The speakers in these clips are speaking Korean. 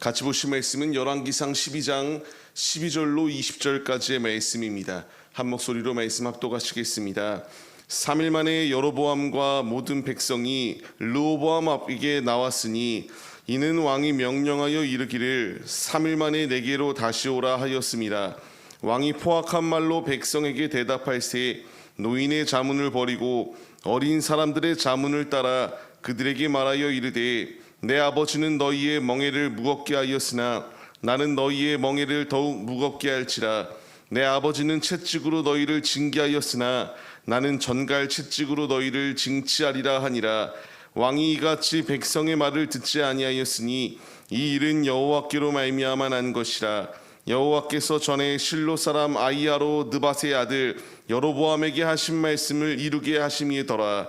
같이 보실 말씀은 열왕기상 12장 12절로 20절까지의 말씀입니다. 한 목소리로 말씀 합독하시겠습니다. 3일 만에 여로보암과 모든 백성이 르호보암 앞에 나왔으니 이는 왕이 명령하여 이르기를 3일 만에 내게로 다시 오라 하였습니다. 왕이 포악한 말로 백성에게 대답할세 노인의 자문을 버리고 어린 사람들의 자문을 따라 그들에게 말하여 이르되 내 아버지는 너희의 멍에를 무겁게 하였으나 나는 너희의 멍에를 더욱 무겁게 할지라. 내 아버지는 채찍으로 너희를 징계하였으나 나는 전갈 채찍으로 너희를 징치하리라 하니라. 왕이 이같이 백성의 말을 듣지 아니하였으니 이 일은 여호와께로 말미암아 난 것이라. 여호와께서 전에 실로 사람 아이야로 느바세 아들 여로보암에게 하신 말씀을 이루게 하심이더라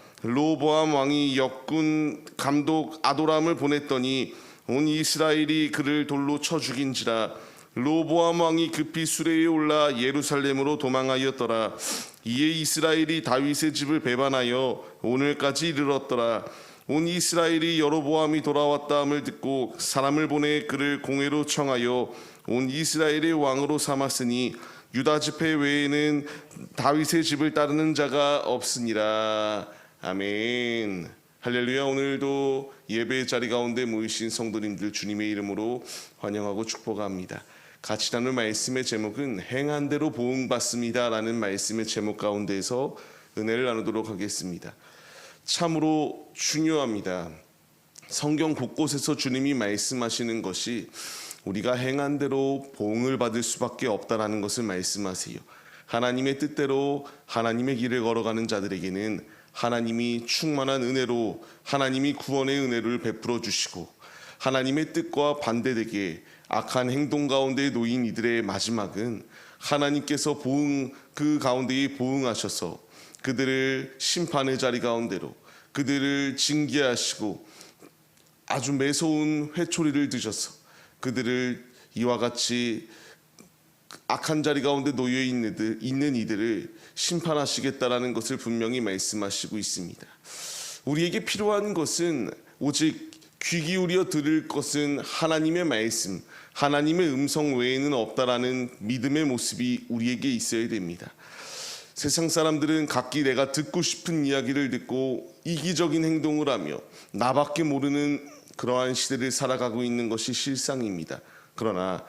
르호보암 왕이 역군 감독 아도람을 보냈더니 온 이스라엘이 그를 돌로 쳐 죽인지라 르호보암 왕이 급히 수레에 올라 예루살렘으로 도망하였더라. 이에 이스라엘이 다윗의 집을 배반하여 오늘까지 이르렀더라. 온 이스라엘이 여로보암이 돌아왔다함을 듣고 사람을 보내 그를 공회로 청하여 온 이스라엘의 왕으로 삼았으니 유다 지파 외에는 다윗의 집을 따르는 자가 없으니라 아멘. 할렐루야. 오늘도 예배의 자리 가운데 모이신 성도님들 주님의 이름으로 환영하고 축복합니다. 같이 나눌 말씀의 제목은 행한 대로 보응 받습니다라는 말씀의 제목 가운데에서 은혜를 나누도록 하겠습니다. 참으로 중요합니다. 성경 곳곳에서 주님이 말씀하시는 것이 우리가 행한 대로 보응을 받을 수밖에 없다라는 것을 말씀하세요. 하나님의 뜻대로 하나님의 길을 걸어가는 자들에게는 하나님이 충만한 은혜로 하나님이 구원의 은혜를 베풀어 주시고 하나님의 뜻과 반대되게 악한 행동 가운데 놓인 이들의 마지막은 하나님께서 보응 그 가운데에 보응하셔서 그들을 심판의 자리 가운데로 그들을 징계하시고 아주 매서운 회초리를 드셔서 그들을 이와 같이 악한 자리 가운데 놓여 있는 이들, 있는 이들을 심판하시겠다라는 것을 분명히 말씀하시고 있습니다. 우리에게 필요한 것은 오직 귀 기울여 들을 것은 하나님의 말씀, 하나님의 음성 외에는 없다라는 믿음의 모습이 우리에게 있어야 됩니다. 세상 사람들은 각기 내가 듣고 싶은 이야기를 듣고 이기적인 행동을 하며 나밖에 모르는 그러한 시대를 살아가고 있는 것이 실상입니다. 그러나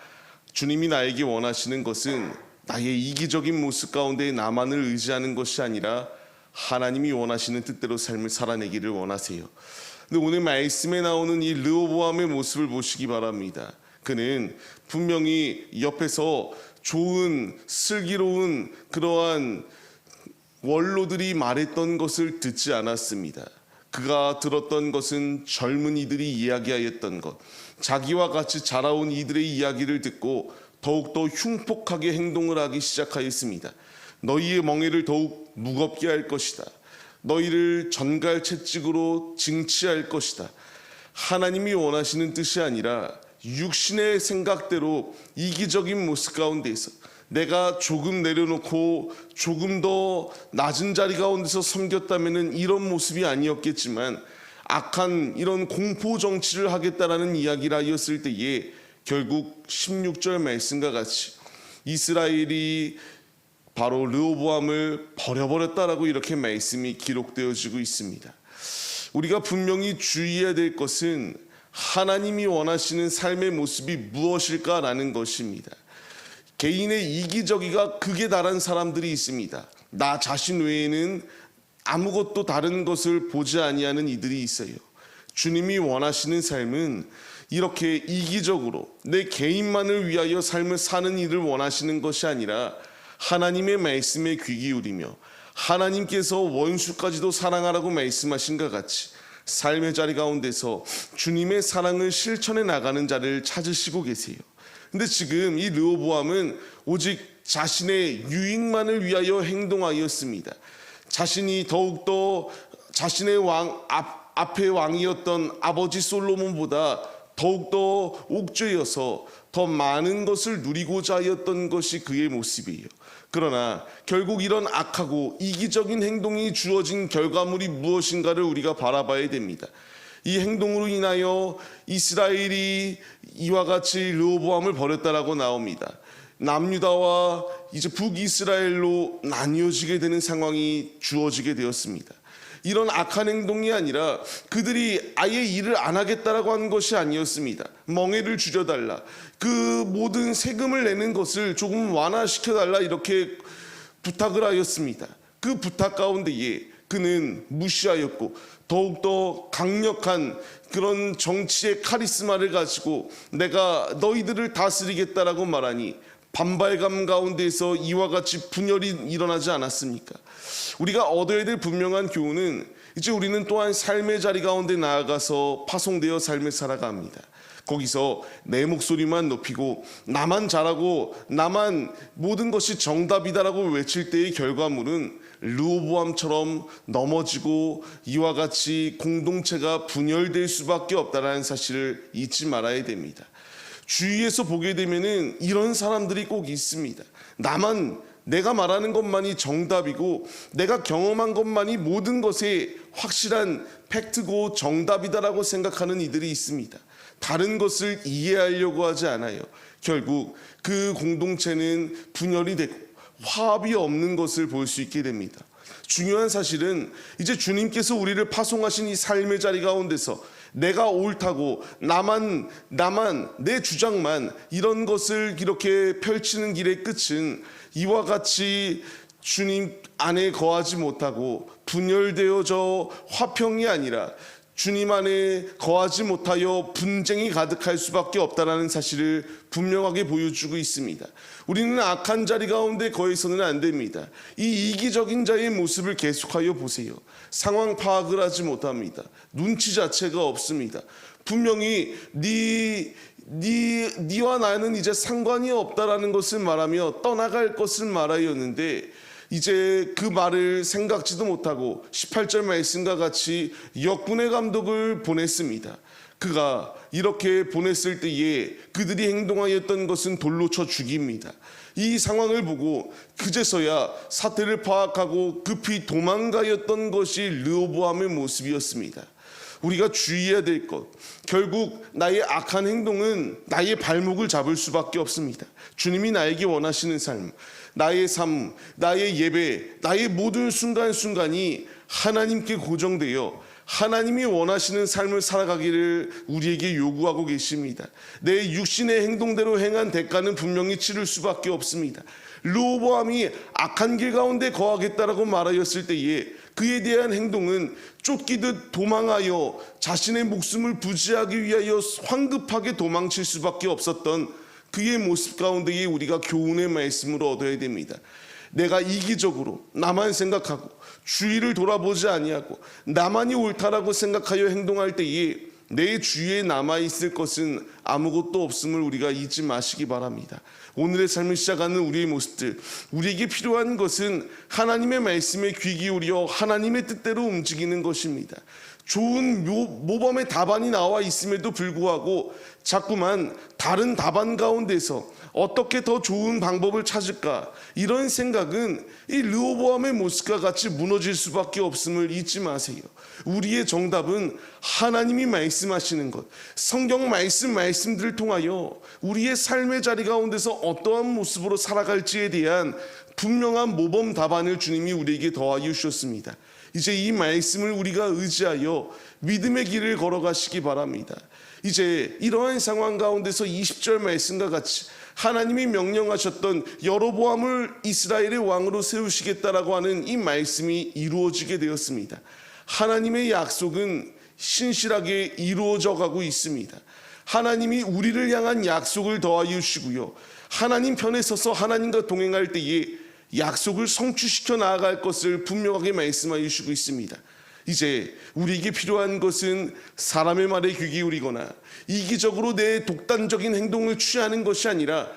주님이 나에게 원하시는 것은 나의 이기적인 모습 가운데 나만을 의지하는 것이 아니라 하나님이 원하시는 뜻대로 삶을 살아내기를 원하세요. 근데 오늘 말씀에 나오는 이 르호보암의 모습을 보시기 바랍니다. 그는 분명히 옆에서 좋은 슬기로운 그러한 원로들이 말했던 것을 듣지 않았습니다. 그가 들었던 것은 젊은이들이 이야기하였던 것, 자기와 같이 자라온 이들의 이야기를 듣고 더욱더 흉폭하게 행동을 하기 시작하였습니다. 너희의 멍에를 더욱 무겁게 할 것이다. 너희를 전갈 채찍으로 징치할 것이다. 하나님이 원하시는 뜻이 아니라 육신의 생각대로 이기적인 모습 가운데에서 내가 조금 내려놓고 조금 더 낮은 자리 가운데서 섬겼다면 이런 모습이 아니었겠지만 악한 이런 공포 정치를 하겠다라는 이야기를 하였을 때에 결국 16절 말씀과 같이 이스라엘이 바로 르호보암을 버려버렸다라고 이렇게 말씀이 기록되어지고 있습니다. 우리가 분명히 주의해야 될 것은 하나님이 원하시는 삶의 모습이 무엇일까라는 것입니다. 개인의 이기적이가 극에 달한 사람들이 있습니다. 나 자신 외에는 아무것도 다른 것을 보지 아니하는 이들이 있어요. 주님이 원하시는 삶은 이렇게 이기적으로 내 개인만을 위하여 삶을 사는 일을 원하시는 것이 아니라 하나님의 말씀에 귀 기울이며 하나님께서 원수까지도 사랑하라고 말씀하신 것 같이 삶의 자리 가운데서 주님의 사랑을 실천해 나가는 자를 찾으시고 계세요. 근데 지금 이 르호보암은 오직 자신의 유익만을 위하여 행동하였습니다. 자신이 더욱더 자신의 왕 앞, 앞의 왕이었던 아버지 솔로몬보다 더욱더 옥죄여서 더 많은 것을 누리고자 하였던 것이 그의 모습이에요. 그러나 결국 이런 악하고 이기적인 행동이 주어진 결과물이 무엇인가를 우리가 바라봐야 됩니다. 이 행동으로 인하여 이스라엘이 이와 같이 르호보암을 버렸다라고 나옵니다. 남유다와 이제 북이스라엘로 나뉘어지게 되는 상황이 주어지게 되었습니다. 이런 악한 행동이 아니라 그들이 아예 일을 안 하겠다라고 한 것이 아니었습니다. 멍해를 줄여달라. 그 모든 세금을 내는 것을 조금 완화시켜달라 이렇게 부탁을 하였습니다. 그 부탁 가운데에 그는 무시하였고 더욱더 강력한 그런 정치의 카리스마를 가지고 내가 너희들을 다스리겠다라고 말하니 반발감 가운데서 이와 같이 분열이 일어나지 않았습니까? 우리가 얻어야 될 분명한 교훈은 이제 우리는 또한 삶의 자리 가운데 나아가서 파송되어 삶을 살아갑니다. 거기서 내 목소리만 높이고 나만 잘하고 나만 모든 것이 정답이다라고 외칠 때의 결과물은 르호보암처럼 넘어지고 이와 같이 공동체가 분열될 수밖에 없다라는 사실을 잊지 말아야 됩니다. 주위에서 보게 되면은 이런 사람들이 꼭 있습니다. 나만 내가 말하는 것만이 정답이고 내가 경험한 것만이 모든 것의 확실한 팩트고 정답이다라고 생각하는 이들이 있습니다. 다른 것을 이해하려고 하지 않아요. 결국 그 공동체는 분열이 되고 화합이 없는 것을 볼 수 있게 됩니다. 중요한 사실은 이제 주님께서 우리를 파송하신 이 삶의 자리 가운데서 내가 옳다고 나만 나만 내 주장만 이런 것을 이렇게 펼치는 길의 끝은 이와 같이 주님 안에 거하지 못하고 분열되어져 화평이 아니라 주님 안에 거하지 못하여 분쟁이 가득할 수밖에 없다라는 사실을 분명하게 보여주고 있습니다. 우리는 악한 자리 가운데 거해서는 안 됩니다. 이 이기적인 자의 모습을 계속하여 보세요. 상황 파악을 하지 못합니다. 눈치 자체가 없습니다. 분명히 네 네, 니와 나는 이제 상관이 없다라는 것을 말하며 떠나갈 것을 말하였는데 이제 그 말을 생각지도 못하고 18절 말씀과 같이 역군의 감독을 보냈습니다. 그가 이렇게 보냈을 때에 그들이 행동하였던 것은 돌로 쳐 죽입니다. 이 상황을 보고 그제서야 사태를 파악하고 급히 도망가였던 것이 르호보암의 모습이었습니다. 우리가 주의해야 될 것. 결국 나의 악한 행동은 나의 발목을 잡을 수밖에 없습니다. 주님이 나에게 원하시는 삶, 나의 삶, 나의 예배, 나의 모든 순간순간이 하나님께 고정되어 하나님이 원하시는 삶을 살아가기를 우리에게 요구하고 계십니다. 내 육신의 행동대로 행한 대가는 분명히 치를 수밖에 없습니다. 르호보암이 악한 길 가운데 거하겠다라고 말하였을 때에 그에 대한 행동은 쫓기듯 도망하여 자신의 목숨을 부지하기 위하여 황급하게 도망칠 수밖에 없었던 그의 모습 가운데에 우리가 교훈의 말씀을 얻어야 됩니다. 내가 이기적으로 나만 생각하고 주위를 돌아보지 아니하고 나만이 옳다라고 생각하여 행동할 때에 내 주위에 남아 있을 것은 아무것도 없음을 우리가 잊지 마시기 바랍니다. 오늘의 삶을 시작하는 우리의 모습들, 우리에게 필요한 것은 하나님의 말씀에 귀 기울여 하나님의 뜻대로 움직이는 것입니다. 좋은 모, 모범의 답안이 나와 있음에도 불구하고 자꾸만 다른 답안 가운데서 어떻게 더 좋은 방법을 찾을까 이런 생각은 이 르호보암의 모습과 같이 무너질 수밖에 없음을 잊지 마세요. 우리의 정답은 하나님이 말씀하시는 것, 성경 말씀 말씀들을 통하여 우리의 삶의 자리 가운데서 어떠한 모습으로 살아갈지에 대한 분명한 모범 답안을 주님이 우리에게 더하여 주셨습니다. 이제 이 말씀을 우리가 의지하여 믿음의 길을 걸어가시기 바랍니다. 이제 이러한 상황 가운데서 20절 말씀과 같이 하나님이 명령하셨던 여로보암을 이스라엘의 왕으로 세우시겠다라고 하는 이 말씀이 이루어지게 되었습니다. 하나님의 약속은 신실하게 이루어져 가고 있습니다. 하나님이 우리를 향한 약속을 더하여 주시고요. 하나님 편에 서서 하나님과 동행할 때에 약속을 성취시켜 나아갈 것을 분명하게 말씀하여 주시고 있습니다. 이제 우리에게 필요한 것은 사람의 말에 귀 기울이거나 이기적으로 내 독단적인 행동을 취하는 것이 아니라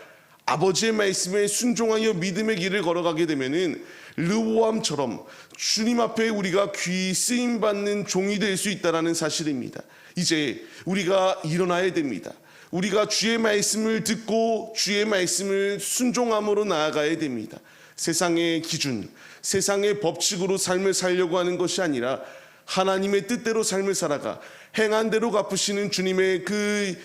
아버지의 말씀에 순종하여 믿음의 길을 걸어가게 되면은 르보암처럼 주님 앞에 우리가 귀 쓰임 받는 종이 될 수 있다라는 사실입니다. 이제 우리가 일어나야 됩니다. 우리가 주의 말씀을 듣고 주의 말씀을 순종함으로 나아가야 됩니다. 세상의 기준, 세상의 법칙으로 삶을 살려고 하는 것이 아니라 하나님의 뜻대로 삶을 살아가 행한 대로 갚으시는 주님의 그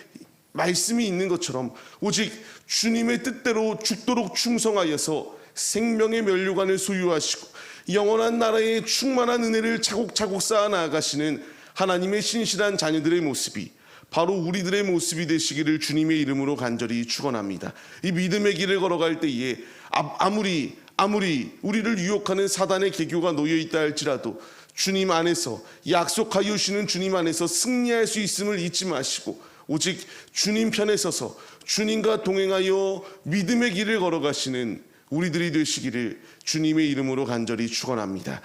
말씀이 있는 것처럼 오직 주님의 뜻대로 죽도록 충성하여서 생명의 면류관을 소유하시고 영원한 나라의 충만한 은혜를 차곡차곡 쌓아 나아가시는 하나님의 신실한 자녀들의 모습이 바로 우리들의 모습이 되시기를 주님의 이름으로 간절히 축원합니다. 이 믿음의 길을 걸어갈 때에 아- 아무리 아무리 우리를 유혹하는 사단의 계교가 놓여 있다 할지라도 주님 안에서 약속하여 주시는 주님 안에서 승리할 수 있음을 잊지 마시고 오직 주님 편에 서서 주님과 동행하여 믿음의 길을 걸어가시는 우리들이 되시기를 주님의 이름으로 간절히 축원합니다.